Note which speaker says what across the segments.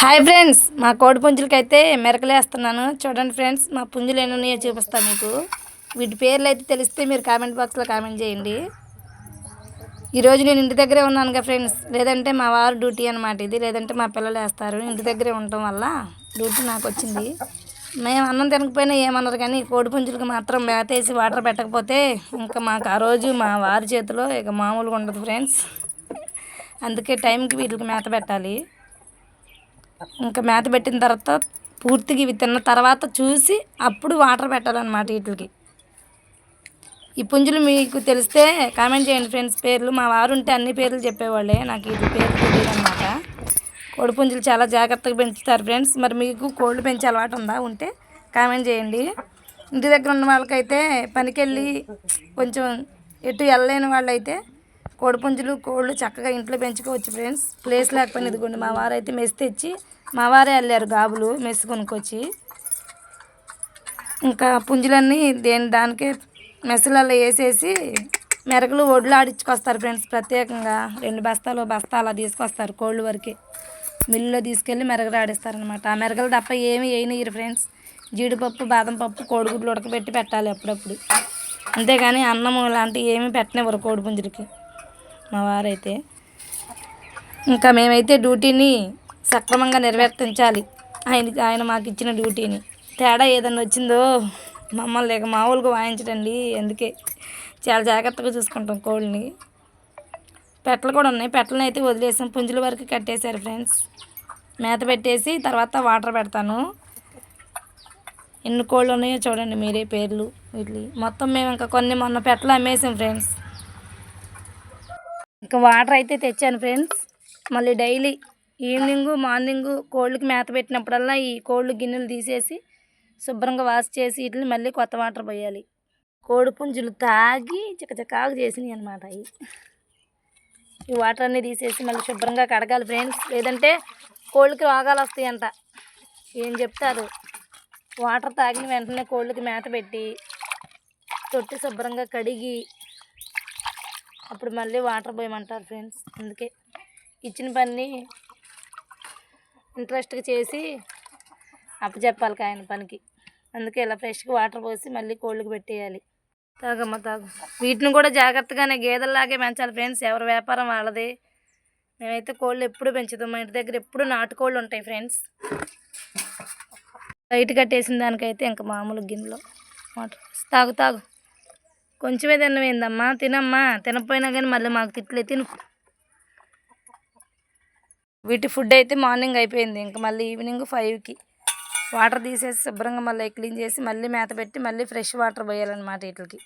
Speaker 1: Hi friends మా కోడి పుంజులకి అయితే మెరకలేస్తున్నాను. చూడండి ఫ్రెండ్స్ మా పుంజులు ఎన్ని ఉన్నాయో చూపిస్తాను మీకు. వీటి పేర్లు అయితే తెలిస్తే మీరు కామెంట్ బాక్స్లో కామెంట్ చేయండి. ఈరోజు నేను ఇంటి దగ్గరే ఉన్నాను కదా ఫ్రెండ్స్. లేదంటే మా వారు డ్యూటీ అనమాట ఇది. లేదంటే మా పిల్లలు వేస్తారు. ఇంటి దగ్గరే ఉండటం వల్ల డ్యూటీ నాకు వచ్చింది. మేము అన్నం తినకపోయినా ఏమన్నారు కానీ కోడి పుంజులకు మాత్రం మేతేసి వాటర్ పెట్టకపోతే ఇంకా మాకు ఆ రోజు మా వారి చేతిలో ఇక మామూలుగా ఉండదు ఫ్రెండ్స్. అందుకే టైంకి వీటికి మేత పెట్టాలి. ఇంకా మేత పెట్టిన తర్వాత పూర్తిగా ఇవి తిన్న తర్వాత చూసి అప్పుడు వాటర్ పెట్టాలన్నమాట వీటికి. ఈ పుంజులు మీకు తెలిస్తే కామెంట్ చేయండి ఫ్రెండ్స్ పేర్లు. మా వారు ఉంటే అన్ని పేర్లు చెప్పేవాళ్ళే. నాకు ఇది పేరు తెలియదు అనమాట కోడి పుంజులు చాలా జాగ్రత్తగా పెంచుతారు ఫ్రెండ్స్. మరి మీకు కోళ్ళు పెంచే అలవాటు ఉందా? ఉంటే కామెంట్ చేయండి. ఇంటి దగ్గర ఉన్న వాళ్ళకైతే పనికెళ్ళి కొంచెం ఎటు వెళ్ళలేని వాళ్ళైతే కోడిపుంజులు కోళ్ళు చక్కగా ఇంట్లో పెంచుకోవచ్చు ఫ్రెండ్స్ ప్లేస్ లేకపోయినా ఇదిగోండి మా వారు అయితే మెస్ తెచ్చి మా వారే వెళ్ళారు గాబులు మెస్ కొనుక్కొచ్చి. ఇంకా పుంజులన్నీ దేని దానికే మెస్సులలో వేసేసి మెరకలు ఒడ్లు ఆడించుకొస్తారు ఫ్రెండ్స్ ప్రత్యేకంగా రెండు బస్తాలు బస్తా అలా తీసుకొస్తారు కోళ్ళు వరకే. మిల్లులో తీసుకెళ్ళి మెరగలు ఆడిస్తారనమాట ఆ మెరగలు తప్ప ఏమి వేయనియరు ఫ్రెండ్స్ జీడిపప్పు బాదం పప్పు కోడిగుడ్లు ఉడకబెట్టి పెట్టాలి అప్పుడప్పుడు. అంతేగాని అన్నము లాంటివి ఏమీ పెట్టనివ్వరు కోడిపుంజులకి. మా వారైతే. ఇంకా మేమైతే డ్యూటీని సక్రమంగా నిర్వర్తించాలి. ఆయన ఆయన మాకు ఇచ్చిన డ్యూటీని. తేడా ఏదన్నా వచ్చిందో మమ్మల్ని లేక మామూలుగా వాయించడండి. అందుకే చాలా జాగ్రత్తగా చూసుకుంటాం కోళ్ళని. పెట్టలు కూడా ఉన్నాయి. పెట్టలను అయితే వదిలేసాం. పుంజుల వరకు కట్టేశారు ఫ్రెండ్స్. మేత పెట్టేసి తర్వాత వాటర్ పెడతాను. ఎన్ని కోళ్ళు ఉన్నాయో చూడండి మీరే పేర్లు వీటి మొత్తం మేము ఇంకా కొన్ని మొన్న పెట్టలు అమ్మేసాం ఫ్రెండ్స్. ఇక వాటర్ అయితే తెచ్చాను ఫ్రెండ్స్. మళ్ళీ డైలీ ఈవినింగ్ మార్నింగ్ కోళ్ళకి మేత పెట్టినప్పుడల్లా ఈ కోళ్ళు గిన్నెలు తీసేసి శుభ్రంగా వాష్ చేసి వీటిని మళ్ళీ కొత్త వాటర్ పోయాలి. కోడి పుంజులు తాగి చికచకాగు చేసినాయి అనమాట అవి. ఈ వాటర్ అన్నీ తీసేసి మళ్ళీ శుభ్రంగా కడగాలి ఫ్రెండ్స్. లేదంటే కోళ్ళకి రోగాలు వస్తాయంట. ఏం చెప్తారు? వాటర్ తాగిన వెంటనే కోళ్ళకి మేత పెట్టి తొట్టి శుభ్రంగా కడిగి అప్పుడు మళ్ళీ వాటర్ పోయమంటారు ఫ్రెండ్స్. అందుకే ఇచ్చిన పని ఇంట్రెస్ట్గా చేసి అప్పచెప్పాలి ఆయన పనికి. అందుకే ఇలా ఫ్రెష్గా వాటర్ పోసి మళ్ళీ కోళ్ళకి పెట్టేయాలి. తాగమ్మ తాగు. వీటిని కూడా జాగ్రత్తగానే గేదెల్లాగే పెంచాలి ఫ్రెండ్స్. ఎవరి వ్యాపారం వాళ్ళది. మేమైతే కోళ్ళు ఎప్పుడు పెంచుతాం. మా ఇంటి దగ్గర ఎప్పుడు నాటుకోళ్ళు ఉంటాయి ఫ్రెండ్స్. బయట కట్టేసిన దానికైతే ఇంకా మామూలు గిన్నెలో వాటర్ తాగు తాగు. కొంచెమే తిన్నవేందమ్మా తినమ్మా. తినకపోయినా కానీ మళ్ళీ మాకు తిట్లే తిను. వీటి ఫుడ్ అయితే మార్నింగ్ అయిపోయింది. ఇంకా మళ్ళీ ఈవినింగ్ ఫైవ్కి వాటర్ తీసేసి శుభ్రంగా మళ్ళీ క్లీన్ చేసి మళ్ళీ మేత పెట్టి మళ్ళీ ఫ్రెష్ వాటర్ పోయాలన్నమాట వీటికి.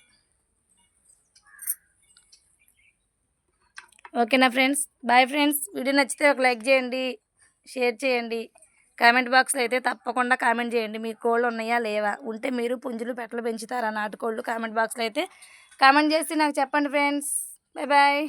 Speaker 1: ఓకేనా ఫ్రెండ్స్ బాయ్ ఫ్రెండ్స్ వీడియో నచ్చితే ఒక లైక్ చేయండి. షేర్ చేయండి. కామెంట్ బాక్స్లో అయితే తప్పకుండా కామెంట్ చేయండి. మీ కోళ్ళు ఉన్నాయా? లేవా? ఉంటే మీరు పుంజులు పెట్టలు పెంచుతారా? నాటుకోళ్ళు కామెంట్ బాక్స్లో అయితే కామెంట్ చేసి నాకు చెప్పండి ఫ్రెండ్స్. Bye bye.